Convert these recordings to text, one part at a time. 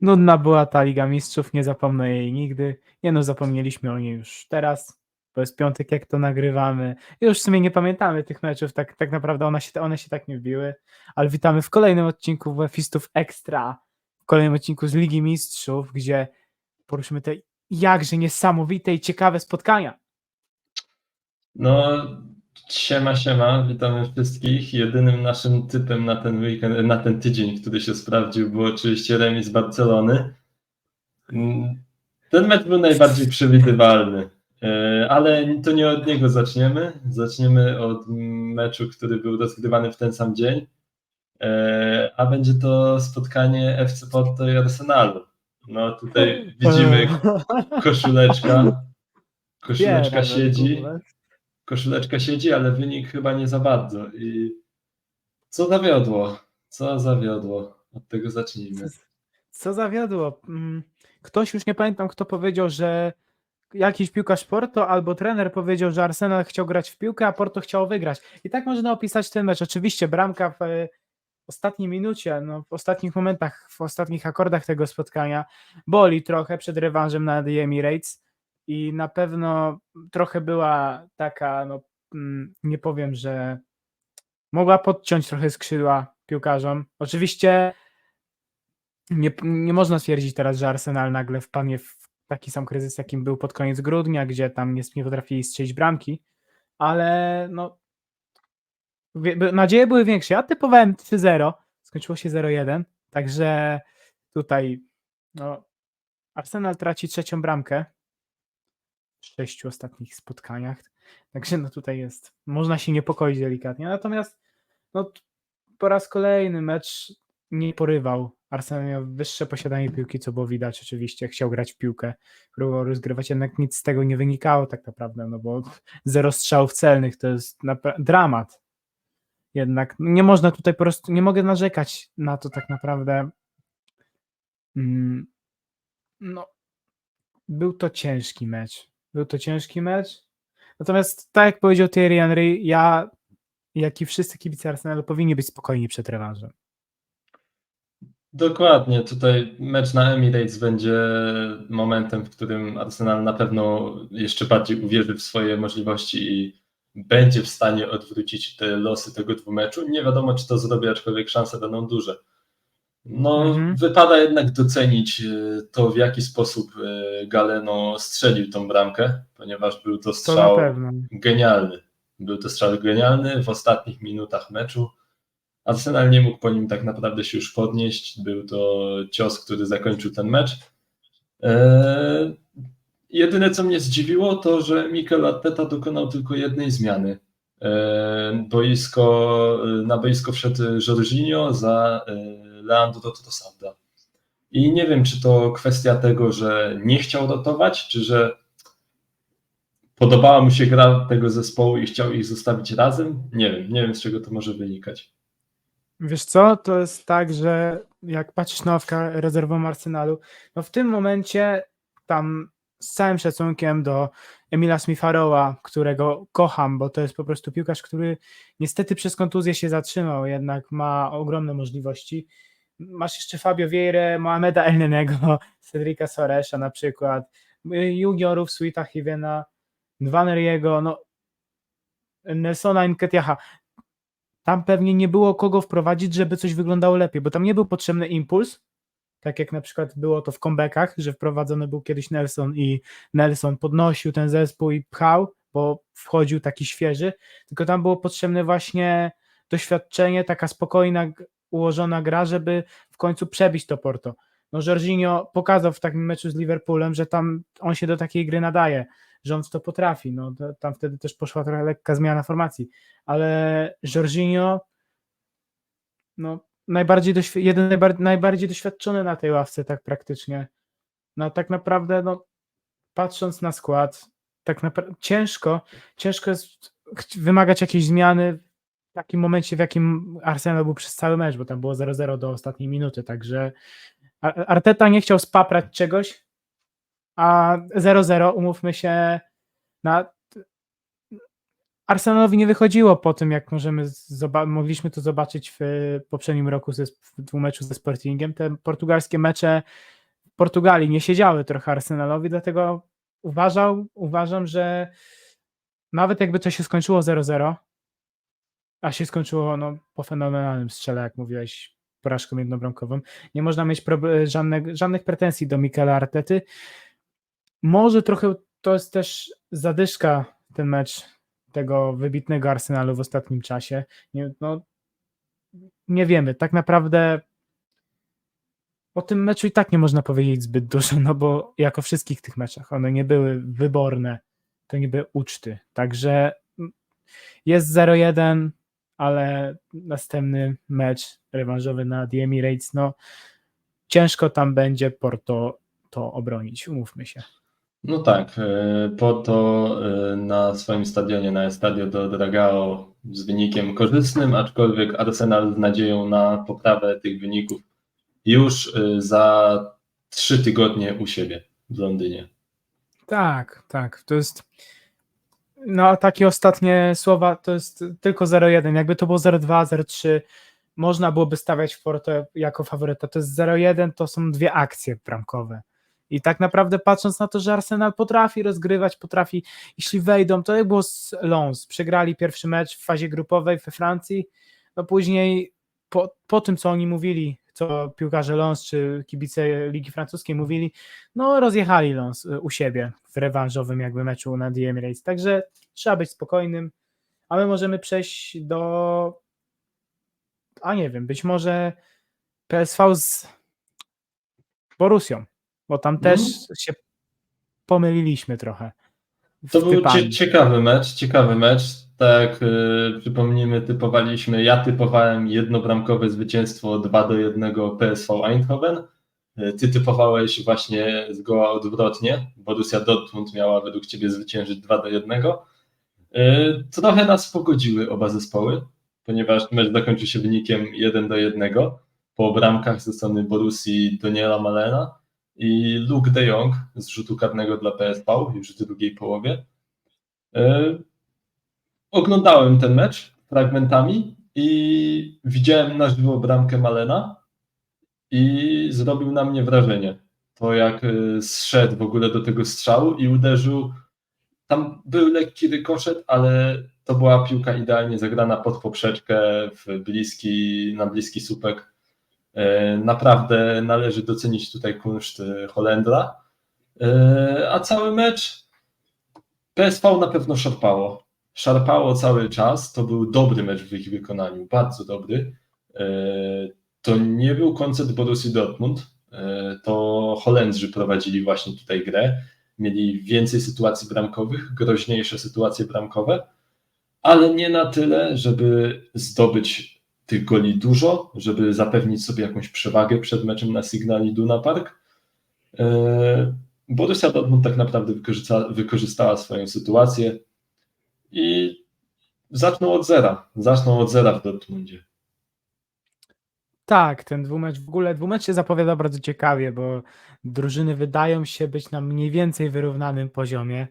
Nudna była ta Liga Mistrzów, nie zapomnę jej nigdy. Nie no, zapomnieliśmy o niej już teraz, bo jest piątek, jak to nagrywamy. Już w sumie nie pamiętamy tych meczów, tak, tak naprawdę one się, one się tak nie wbiły, ale witamy w kolejnym odcinku Wefistów Extra, w kolejnym odcinku z Ligi Mistrzów, gdzie poruszymy te jakże niesamowite i ciekawe spotkania. No, siema, siema, witamy wszystkich. Jedynym naszym typem na ten weekend, na ten tydzień, który się sprawdził, był oczywiście remis Barcelony. Mm, Ten mecz był najbardziej przewidywalny, e, ale to nie od niego zaczniemy. Zaczniemy od meczu, który był rozgrywany w ten sam dzień, e, a będzie to spotkanie FC Porto i Arsenalu. No tutaj widzimy koszuleczka, koszuleczka Biera, siedzi kurwa. Koszuleczka siedzi, ale wynik chyba nie za bardzo. I co zawiodło? Co zawiodło? Od tego zacznijmy. Co zawiodło? Mm, Ktoś już nie pamiętam, kto powiedział, że jakiś piłkarz Porto albo trener powiedział, że Arsenal chciał grać w piłkę, a Porto chciało wygrać. I tak można opisać ten mecz. Oczywiście bramka w e, ostatniej minucie, no, w ostatnich momentach, w ostatnich akordach tego spotkania boli trochę przed rewanżem na The Emirates i na pewno trochę była taka, no mm, nie powiem, że mogła podciąć trochę skrzydła piłkarzom. Oczywiście nie, nie można stwierdzić teraz, że Arsenal nagle wpadnie w taki sam kryzys, jakim był pod koniec grudnia, gdzie tam nie, nie potrafili strzelić bramki, ale no nadzieje były większe. Ja typowałem 3-0, skończyło się 0-1, także tutaj no, Arsenal traci trzecią bramkę sześciu ostatnich spotkaniach, także no tutaj jest, można się niepokoić delikatnie, natomiast no, po raz kolejny mecz nie porywał. Arsenal miał wyższe posiadanie piłki, co było widać oczywiście. Chciał grać w piłkę, próbował rozgrywać, jednak nic z tego nie wynikało tak naprawdę, no bo zero strzałów celnych to jest dramat. Jednak nie można tutaj po prostu, nie mogę narzekać na to tak naprawdę. Mm, No, był to ciężki mecz. Był to ciężki mecz. Natomiast tak jak powiedział Thierry Henry, ja, jak i wszyscy kibice Arsenalu powinni być spokojni przed rewanżem. Dokładnie, tutaj mecz na Emirates będzie momentem, w którym Arsenal na pewno jeszcze bardziej uwierzy w swoje możliwości i będzie w stanie odwrócić te losy tego dwumeczu. Nie wiadomo, czy to zrobi, aczkolwiek szanse będą duże. No, Mhm. wypada jednak docenić e, to, w jaki sposób e, Galeno strzelił tą bramkę, ponieważ był to To strzał pewno. genialny. Był to strzał genialny w ostatnich minutach meczu. Arsenal nie mógł po nim tak naprawdę się już podnieść. Był to cios, który zakończył ten mecz. Eee, jedyne, co mnie zdziwiło, to że Mikel Arteta dokonał tylko jednej zmiany. Boisko, na boisko wszedł Jorginho za e, Leandro Trossarda. I nie wiem, czy to kwestia tego, że nie chciał rotować, czy że podobała mu się gra tego zespołu i chciał ich zostawić razem. Nie wiem, nie wiem z czego to może wynikać. Wiesz co, to jest tak, że jak patrzysz na ławkę rezerwową Arsenalu, no w tym momencie tam z całym szacunkiem do Emila Smitharowa, którego kocham, bo to jest po prostu piłkarz, który niestety przez kontuzję się zatrzymał, jednak ma ogromne możliwości. Masz jeszcze Fabio Vieira, Mohameda Elnenego, Cedrica Soresza na przykład, juniorów Sweeta Hivena, Nwaneriego, no Nelsona Nketiaha tam pewnie nie było kogo wprowadzić, żeby coś wyglądało lepiej, bo tam nie był potrzebny impuls, tak jak na przykład było to w comebackach, że wprowadzony był kiedyś Nelson i Nelson podnosił ten zespół i pchał, bo wchodził taki świeży, tylko tam było potrzebne właśnie doświadczenie, taka spokojna, ułożona gra, żeby w końcu przebić to Porto. No Jorginho pokazał w takim meczu z Liverpoolem, że tam on się do takiej gry nadaje, że on to potrafi, no tam wtedy też poszła trochę lekka zmiana formacji, ale Jorginho no, najbardziej doświ- jeden najbar- najbardziej doświadczony na tej ławce, tak praktycznie. No tak naprawdę, no, patrząc na skład, tak ciężko, ciężko jest wymagać jakiejś zmiany w takim momencie, w jakim Arsenal był przez cały mecz, bo tam było 0-0 do ostatniej minuty, także Ar- Arteta nie chciał spaprać czegoś, a 0-0, umówmy się, na Arsenalowi nie wychodziło po tym, jak możemy mogliśmy to zobaczyć w poprzednim roku ze, w dwumeczu ze Sportingiem. Te portugalskie mecze w Portugalii nie siedziały trochę Arsenalowi, dlatego uważał, uważam, że nawet jakby to się skończyło 0-0, a się skończyło no, po fenomenalnym strzele, jak mówiłeś, porażką jednobramkową, nie można mieć żadnych, żadnych pretensji do Mikela Artety. Może trochę to jest też zadyszka ten mecz tego wybitnego Arsenalu w ostatnim czasie. Nie, no, nie wiemy, tak naprawdę o tym meczu i tak nie można powiedzieć zbyt dużo, no bo jak o wszystkich tych meczach, one nie były wyborne, to nie były uczty, także jest 0-1, ale następny mecz rewanżowy na The Emirates, no ciężko tam będzie Porto to obronić, umówmy się. No tak, e, po to e, na swoim stadionie, na Estadio do Dragao z wynikiem korzystnym, aczkolwiek Arsenal z nadzieją na poprawę tych wyników już e, za trzy tygodnie u siebie w Londynie. Tak, tak, to jest no takie ostatnie słowa to jest tylko 0-1, jakby to było 0-2, 0-3 można byłoby stawiać w Porto jako faworyta, to jest 0-1, to są dwie akcje bramkowe i tak naprawdę patrząc na to, że Arsenal potrafi rozgrywać, potrafi, jeśli wejdą, to jak było z Lens, przegrali pierwszy mecz w fazie grupowej we Francji, no później po, po tym, co oni mówili, co piłkarze Lens czy kibice Ligi Francuskiej mówili, no rozjechali Lens y, u siebie w rewanżowym jakby meczu na The Emirates, także trzeba być spokojnym, a my możemy przejść do a nie wiem, być może PSV z Borusią, bo tam też Mhm. się pomyliliśmy trochę. To był cie, ciekawy mecz, ciekawy mecz. Tak, yy, przypomnijmy, typowaliśmy, ja typowałem jednobramkowe zwycięstwo 2 do 1 PSV Eindhoven. Yy, Ty typowałeś właśnie zgoła odwrotnie. Borussia Dortmund miała według Ciebie zwyciężyć 2 do 1. Yy, Trochę nas pogodziły oba zespoły, ponieważ mecz zakończył się wynikiem 1 do 1 po bramkach ze strony Borussii Daniela Malena i Luke de Jong z rzutu karnego dla PSV już w drugiej połowie. E, Oglądałem ten mecz fragmentami i widziałem na żywo bramkę Malena i zrobił na mnie wrażenie. To jak e, zszedł w ogóle do tego strzału i uderzył. Tam był lekki rykoszet, ale to była piłka idealnie zagrana pod poprzeczkę w bliski, na bliski słupek Naprawdę należy docenić tutaj kunszt e, Holendra. E, A cały mecz PSV na pewno szarpało. Szarpało cały czas. To był dobry mecz w ich wykonaniu, bardzo dobry. E, To nie był koncert Borussii Dortmund. E, To Holendrzy prowadzili właśnie tutaj grę. Mieli więcej sytuacji bramkowych, groźniejsze sytuacje bramkowe, ale nie na tyle, żeby zdobyć tych goli dużo, żeby zapewnić sobie jakąś przewagę przed meczem na Signal Iduna Park. E, Borussia Dortmund tak naprawdę wykorzysta, wykorzystała swoją sytuację i zaczną od zera. Zaczną od zera w Dortmundzie. Tak, ten dwumecz w ogóle dwumecz się zapowiada bardzo ciekawie, bo drużyny wydają się być na mniej więcej wyrównanym poziomie.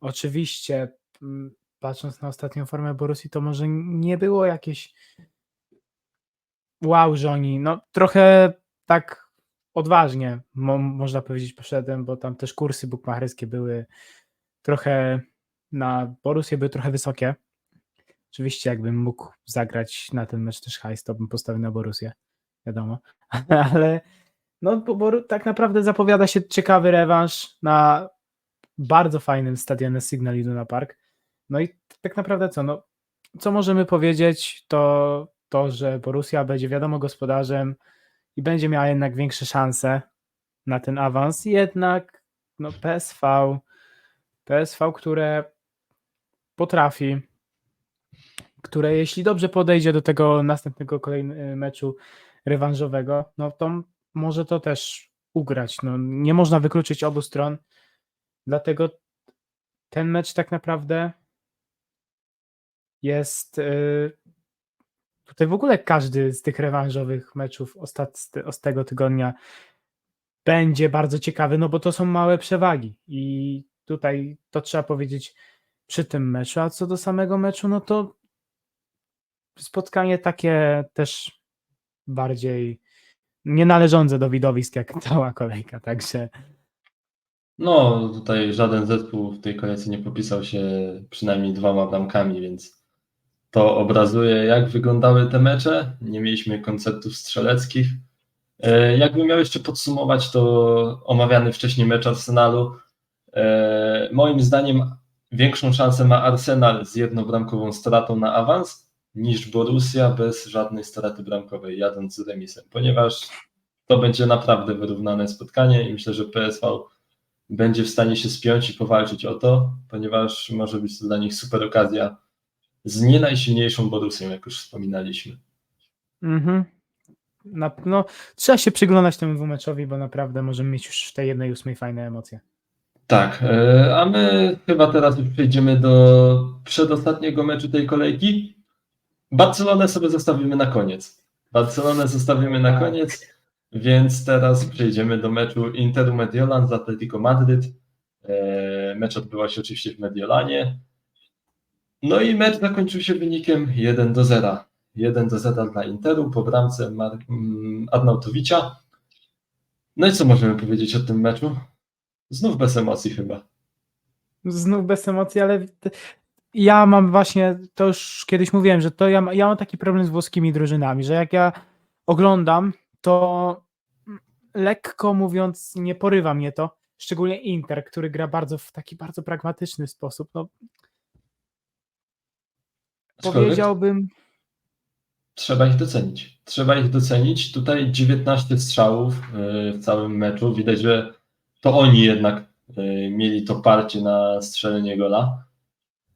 Oczywiście, mm, patrząc na ostatnią formę Borussii, to może nie było jakieś wow, że oni no trochę tak odważnie, mo, można powiedzieć, poszedłem, bo tam też kursy bukmacherskie były trochę na Borussię były trochę wysokie. Oczywiście jakbym mógł zagrać na ten mecz też hajs, to bym postawił na Borussię, wiadomo, ale no bo, bo tak naprawdę zapowiada się ciekawy rewanż na bardzo fajnym stadionie Signal Iduna Park. No i tak naprawdę co, no co możemy powiedzieć, to to, że Borussia będzie wiadomo gospodarzem i będzie miała jednak większe szanse na ten awans. Jednak no PSV, PSV, które potrafi, które jeśli dobrze podejdzie do tego następnego kolejnego meczu rewanżowego, no to może to też ugrać. No, nie można wykluczyć obu stron, dlatego ten mecz tak naprawdę jest yy, tutaj w ogóle każdy z tych rewanżowych meczów ostat, z, te- z tego tygodnia będzie bardzo ciekawy, no bo to są małe przewagi i tutaj to trzeba powiedzieć, przy tym meczu. A co do samego meczu, no to spotkanie takie też bardziej nie należące do widowisk jak cała kolejka, także No, tutaj żaden zespół w tej kolejce nie popisał się przynajmniej dwoma bramkami, więc to obrazuje, jak wyglądały te mecze. Nie mieliśmy koncertów strzeleckich. E, Jakbym miał jeszcze podsumować, to omawiany wcześniej mecz Arsenalu. E, Moim zdaniem większą szansę ma Arsenal z jednobramkową stratą na awans niż Borussia bez żadnej straty bramkowej, jadąc z remisem, ponieważ to będzie naprawdę wyrównane spotkanie i myślę, że PSV będzie w stanie się spiąć i powalczyć o to, ponieważ może być to dla nich super okazja z nie najsilniejszą Borussią, jak już wspominaliśmy. mhm. Na, no, trzeba się przyglądać temu dwumeczowi, bo naprawdę możemy mieć już w tej jednej ósmej fajne emocje. Tak, e, a my chyba teraz już przejdziemy do przedostatniego meczu tej kolejki. Barcelonę sobie zostawimy na koniec. Barcelonę zostawimy na koniec, więc teraz przejdziemy do meczu Interu Mediolan z Atletico Madryt. E, Mecz odbyła się oczywiście w Mediolanie. No i mecz zakończył się wynikiem 1 do 0. 1 do 0 dla Interu po bramce Mar- mm, Arnautowicza. No i co możemy powiedzieć o tym meczu? Znów bez emocji chyba. Znów bez emocji, ale ja mam właśnie, to już kiedyś mówiłem, że to ja, ja mam taki problem z włoskimi drużynami, że jak ja oglądam, to lekko mówiąc nie porywa mnie to, szczególnie Inter, który gra bardzo w taki bardzo pragmatyczny sposób. No, Aczkolwiek powiedziałbym, Trzeba ich docenić. Trzeba ich docenić. Tutaj 19 strzałów y, w całym meczu. Widać, że to oni jednak y, mieli to parcie na strzelenie gola.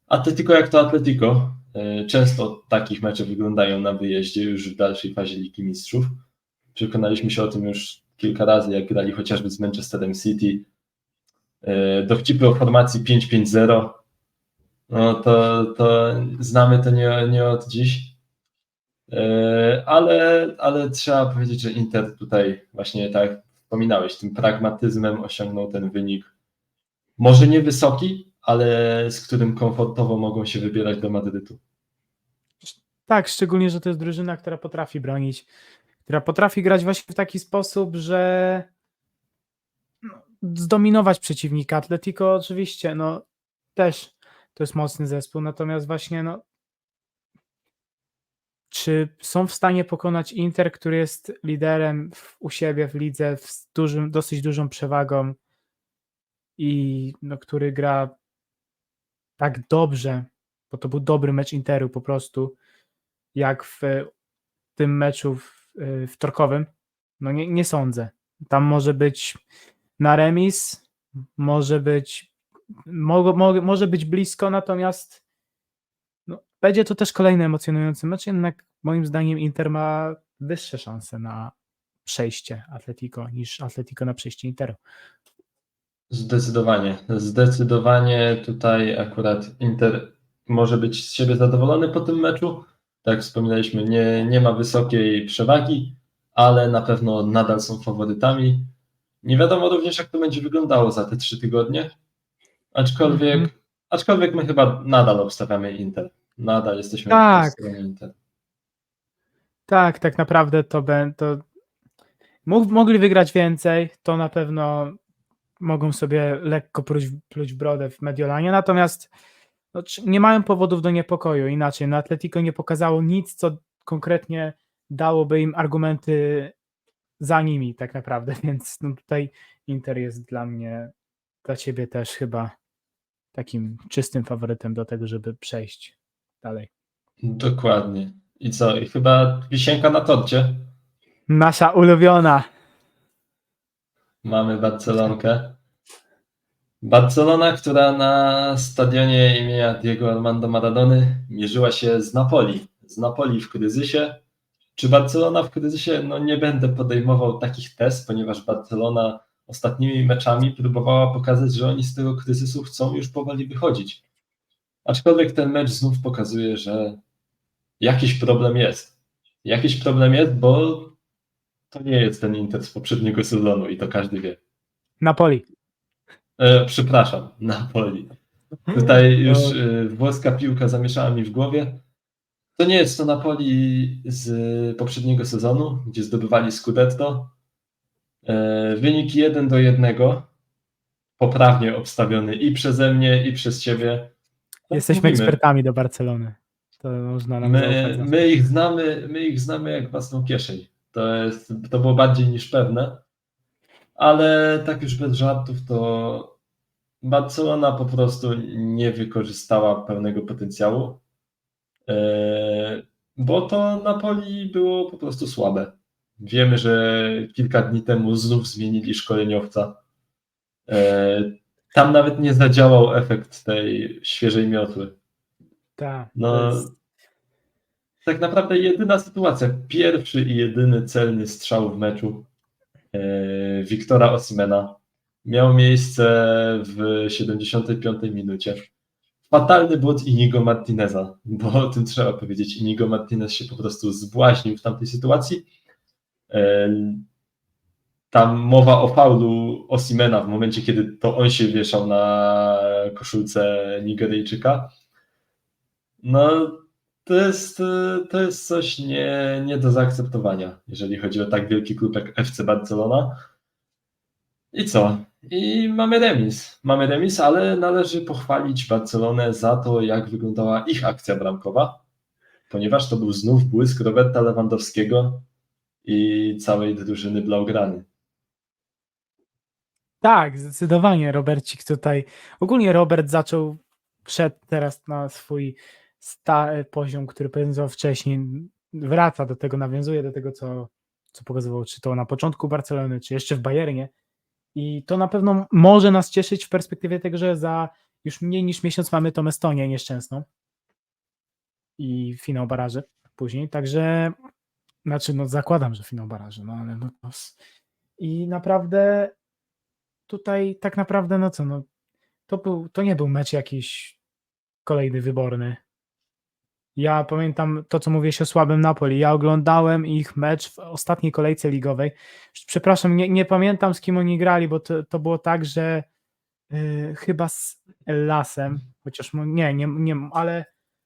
Atletico jak to Atletico. y, Często takich mecze wyglądają na wyjeździe już w dalszej fazie Ligi Mistrzów. Przekonaliśmy się o tym już kilka razy, jak grali chociażby z Manchesterem City. Dowcipy o formacji 5-5-0. No to, to znamy to nie, nie od dziś. E, Ale, ale trzeba powiedzieć, że Inter tutaj właśnie tak wspominałeś, tym pragmatyzmem osiągnął ten wynik. Może nie wysoki, ale z którym komfortowo mogą się wybierać do Madrytu. tak, szczególnie, że to jest drużyna, która potrafi bronić, która potrafi grać właśnie w taki sposób, że no, zdominować przeciwnika. Atletico oczywiście, no też to jest mocny zespół, natomiast właśnie no czy są w stanie pokonać Inter, który jest liderem w, u siebie w lidze z dużym, dosyć dużą przewagą i no, który gra tak dobrze, bo to był dobry mecz Interu po prostu, jak w tym meczu w, wtorkowym? No nie, nie sądzę. Tam może być na remis, może być mo, mo, może być blisko, natomiast no, będzie to też kolejny emocjonujący mecz, jednak moim zdaniem Inter ma wyższe szanse na przejście Atletico niż Atletico na przejście Interu. Zdecydowanie. Zdecydowanie tutaj akurat Inter może być z siebie zadowolony po tym meczu. Tak jak wspominaliśmy, nie, nie ma wysokiej przewagi, ale na pewno nadal są faworytami. Nie wiadomo również, jak to będzie wyglądało za te trzy tygodnie. Aczkolwiek, Mhm. aczkolwiek my chyba nadal obstawiamy Inter. Nadal jesteśmy Tak. po stronie Inter. Tak, tak naprawdę to będą. Mógł, mogli wygrać więcej, to na pewno mogą sobie lekko pluć, pluć brodę w Mediolanie, natomiast no, nie mają powodów do niepokoju. Inaczej, no Atletico nie pokazało nic, co konkretnie dałoby im argumenty za nimi tak naprawdę, więc no, tutaj Inter jest dla mnie, dla ciebie też chyba takim czystym faworytem do tego, żeby przejść dalej. Dokładnie. I co? I chyba wisienka na torcie. Nasza ulubiona. Mamy Barcelonkę. Barcelona, która na stadionie imienia Diego Armando Maradony mierzyła się z Napoli. Z Napoli w kryzysie. Czy Barcelona w kryzysie? No nie będę podejmował takich tez, ponieważ Barcelona ostatnimi meczami próbowała pokazać, że oni z tego kryzysu chcą już powoli wychodzić. Aczkolwiek ten mecz znów pokazuje, że jakiś problem jest. Jakiś problem jest, bo to nie jest ten Inter z poprzedniego sezonu i to każdy wie. Napoli. E, przepraszam, Napoli. Tutaj już y, włoska piłka zamieszała mi w głowie. To nie jest to Napoli z poprzedniego sezonu, gdzie zdobywali Scudetto. E, Wynik 1 do 1, poprawnie obstawiony i przeze mnie, i przez ciebie. Tak Jesteśmy mówimy. ekspertami do Barcelony. To można nam My, my, ich znamy, my ich znamy jak własną kieszeń. To, jest, to było bardziej niż pewne. Ale tak już bez żartów, to Barcelona po prostu nie wykorzystała pełnego potencjału. E, Bo to Napoli było po prostu słabe. Wiemy, że kilka dni temu znów zmienili szkoleniowca. E, Tam nawet nie zadziałał efekt tej świeżej miotły. Tak, No, jest- tak naprawdę jedyna sytuacja, pierwszy i jedyny celny strzał w meczu e, Wiktora Osimena miał miejsce w 75 minucie. Fatalny błąd Inigo Martineza, bo o tym trzeba powiedzieć. Inigo Martinez się po prostu zbłaźnił w tamtej sytuacji. Tam mowa o faulu Osimena w momencie, kiedy to on się wieszał na koszulce Nigeryjczyka. No, to jest, to jest coś nie, nie do zaakceptowania, jeżeli chodzi o tak wielki klub jak FC Barcelona. I co? I mamy remis. Mamy remis, ale należy pochwalić Barcelonę za to, jak wyglądała ich akcja bramkowa, ponieważ to był znów błysk Roberta Lewandowskiego i całej drużyny Blaugrany. Tak, zdecydowanie Robercik tutaj. Ogólnie Robert zaczął, wszedł teraz na swój sta- poziom, który pokazywał wcześniej. Wraca do tego, nawiązuje do tego, co, co pokazywał, czy to na początku Barcelony, czy jeszcze w Bayernie. I to na pewno może nas cieszyć w perspektywie tego, że za już mniej niż miesiąc mamy tą Estonię nieszczęsną i finał baraży później. Także, znaczy, no zakładam, że finał baraży, no ale no s- I naprawdę tutaj tak naprawdę, no co, no, to, był, to nie był mecz jakiś kolejny wyborny. Ja pamiętam to, co mówiłeś o słabym Napoli. Ja oglądałem ich mecz w ostatniej kolejce ligowej. Przepraszam, nie, nie pamiętam z kim oni grali, bo to, to było tak, że y, chyba z Lasem, chociaż nie, nie, nie, ale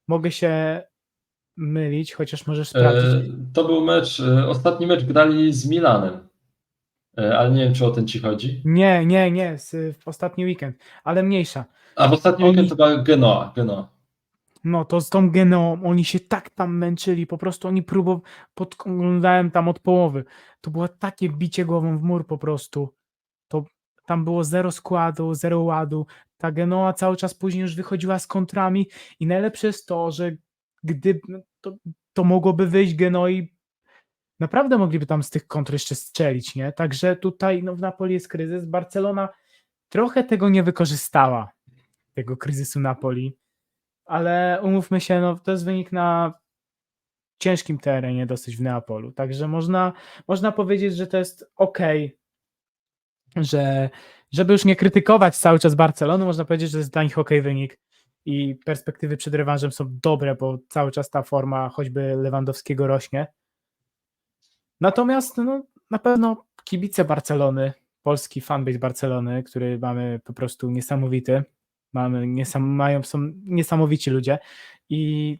mogę się mylić, chociaż możesz sprawdzić. E, To był mecz, e, ostatni mecz grali z Milanem, E, ale nie wiem, czy o ten ci chodzi. Nie, nie, nie, z, w ostatni weekend, ale mniejsza. A w ostatni Oni- weekend to była Genoa. Genoa. No to z tą Geneą oni się tak tam męczyli, po prostu oni próbowali, podglądałem tam od połowy, to było takie bicie głową w mur po prostu, to tam było zero składu, zero ładu, ta Genoa cały czas później już wychodziła z kontrami i najlepsze jest to, że gdyby, to, to mogłoby wyjść Genoi, naprawdę mogliby tam z tych kontr jeszcze strzelić, nie, także tutaj no, w Napoli jest kryzys, Barcelona trochę tego nie wykorzystała, tego kryzysu Napoli, ale umówmy się, no, to jest wynik na ciężkim terenie dosyć w Neapolu, także można, można powiedzieć, że to jest ok, że żeby już nie krytykować cały czas Barcelony, można powiedzieć, że jest dla nich ok wynik i perspektywy przed rewanżem są dobre, bo cały czas ta forma choćby Lewandowskiego rośnie. Natomiast no, na pewno kibice Barcelony, polski fanbase Barcelony, który mamy po prostu niesamowity, mamy niesam, mają, są niesamowici ludzie i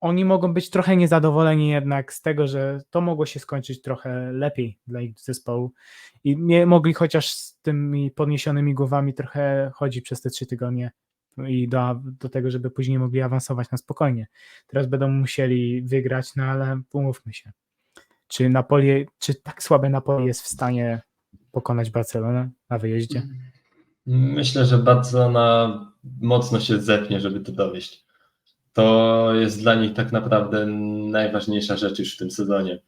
oni mogą być trochę niezadowoleni jednak z tego, że to mogło się skończyć trochę lepiej dla ich zespołu i nie mogli chociaż z tymi podniesionymi głowami trochę chodzić przez te trzy tygodnie i do, do tego, żeby później mogli awansować na spokojnie. Teraz będą musieli wygrać, no ale umówmy się. Czy Napoli, czy tak słabe Napoli jest w stanie pokonać Barcelonę na wyjeździe? Myślę, że Barcelona mocno się zepnie, żeby to dowieść. To jest dla nich tak naprawdę najważniejsza rzecz już w tym sezonie.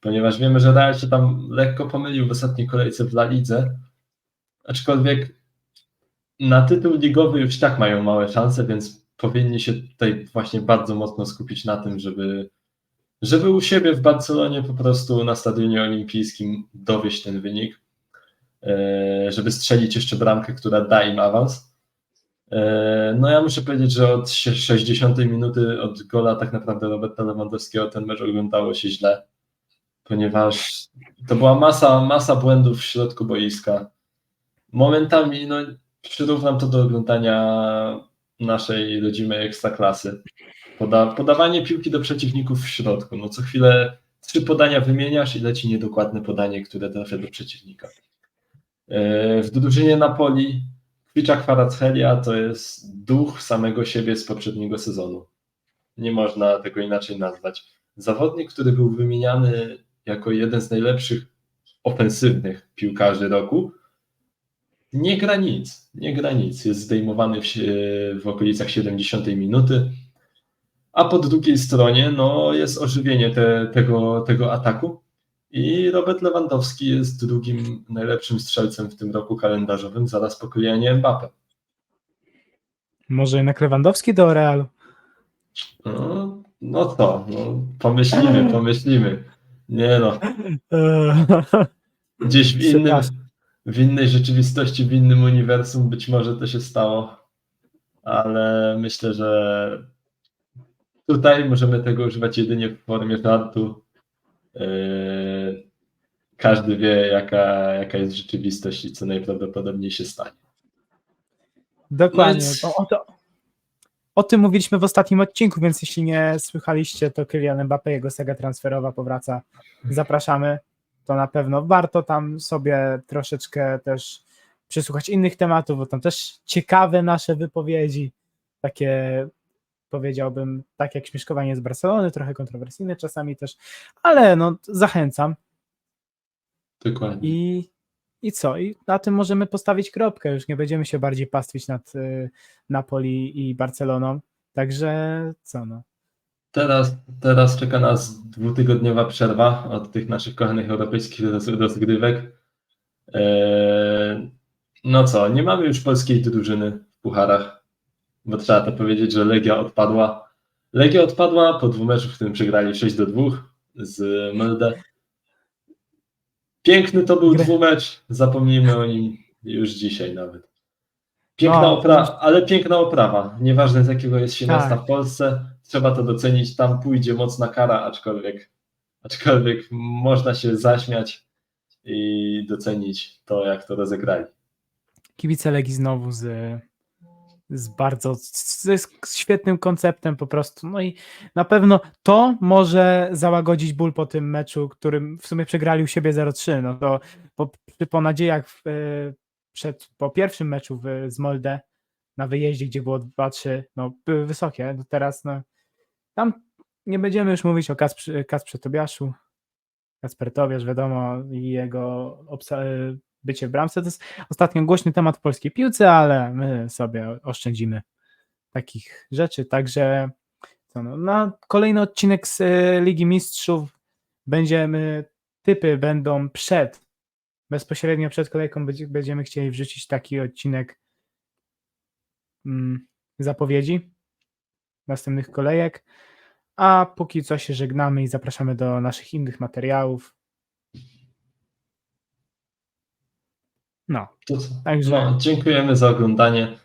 Ponieważ wiemy, że Real się tam lekko pomylił w ostatniej kolejce w La Lidze, aczkolwiek na tytuł ligowy już tak mają małe szanse, więc powinni się tutaj właśnie bardzo mocno skupić na tym, żeby, żeby u siebie w Barcelonie po prostu na stadionie olimpijskim dowieść ten wynik, e, żeby strzelić jeszcze bramkę, która da im awans. E, No ja muszę powiedzieć, że od 60 minuty od gola tak naprawdę Roberta Lewandowskiego ten mecz oglądało się źle, ponieważ to była masa, masa błędów w środku boiska. Momentami no, przyrównam to do oglądania naszej rodzimej ekstraklasy. Poda, podawanie piłki do przeciwników w środku. No co chwilę trzy podania wymieniasz i leci niedokładne podanie, które trafia do przeciwnika. E, W drużynie Napoli Kwicza Kwarachelia to jest duch samego siebie z poprzedniego sezonu. Nie można tego inaczej nazwać. Zawodnik, który był wymieniany jako jeden z najlepszych ofensywnych piłkarzy roku, nie gra nic, nie gra nic. Jest zdejmowany w, sie- w okolicach 70 minuty, a po drugiej stronie no, jest ożywienie te, tego, tego ataku i Robert Lewandowski jest drugim najlepszym strzelcem w tym roku kalendarzowym, zaraz po Kylianie Mbappe. Może jednak Lewandowski do Realu. No, no co, no, pomyślimy, pomyślimy. Nie no, gdzieś w innym. W innej rzeczywistości, w innym uniwersum być może to się stało, ale myślę, że tutaj możemy tego używać jedynie w formie żartu. Yy, Każdy wie, jaka, jaka jest rzeczywistość i co najprawdopodobniej się stanie. Dokładnie. Więc- O, to, o tym mówiliśmy w ostatnim odcinku, więc jeśli nie słychaliście, to Kylian Mbappé, jego saga transferowa powraca. Zapraszamy. To na pewno warto tam sobie troszeczkę też przesłuchać innych tematów, bo tam też ciekawe nasze wypowiedzi, takie powiedziałbym, tak jak śmieszkowanie z Barcelony, trochę kontrowersyjne czasami też, ale no zachęcam. Dokładnie. I, I co? I na tym możemy postawić kropkę. Już nie będziemy się bardziej pastwić nad y, Napoli i Barceloną. Także co no. Teraz, teraz czeka nas dwutygodniowa przerwa od tych naszych kochanych europejskich roz- rozgrywek. Eee, No co, nie mamy już polskiej drużyny w pucharach, bo trzeba to powiedzieć, że Legia odpadła. Legia odpadła po dwóch meczach, w którym przegrali 6 do 2 z Molde. Piękny to był dwumecz, zapomnijmy o nim już dzisiaj nawet. Piękna No, oprawa, ale piękna oprawa. Nieważne z jakiego jest się Tak. miasta w Polsce, trzeba to docenić. Tam pójdzie mocna kara, aczkolwiek, aczkolwiek można się zaśmiać i docenić to, jak to rozegrali. Kibice Legii znowu z, z bardzo z, z świetnym konceptem po prostu. No i na pewno to może załagodzić ból po tym meczu, którym w sumie przegrali u siebie 0-3. No to po, po nadziejach w, e, przed, po pierwszym meczu w, z Molde na wyjeździe, gdzie było 2-3, no były wysokie. No teraz no, tam nie będziemy już mówić o Kasprze, Kasprze Tobiaszu. Kasper Tobiasz, wiadomo, i jego e, bycie w bramce. To jest ostatnio głośny temat w polskiej piłce, ale my sobie oszczędzimy takich rzeczy. Także no, na kolejny odcinek z e, Ligi Mistrzów będziemy, typy będą przed, bezpośrednio przed kolejką będzie- będziemy chcieli wrzucić taki odcinek mm, zapowiedzi następnych kolejek. A póki co się żegnamy i zapraszamy do naszych innych materiałów. No? Także- No, dziękujemy za oglądanie.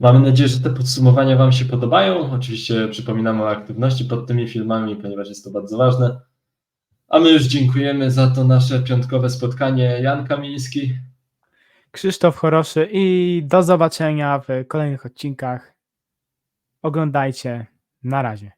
Mamy nadzieję, że te podsumowania Wam się podobają. Oczywiście przypominamy o aktywności pod tymi filmami, ponieważ jest to bardzo ważne. A my już dziękujemy za to nasze piątkowe spotkanie. Jan Kamiński. Krzysztof Choroszy i do zobaczenia w kolejnych odcinkach. Oglądajcie. Na razie.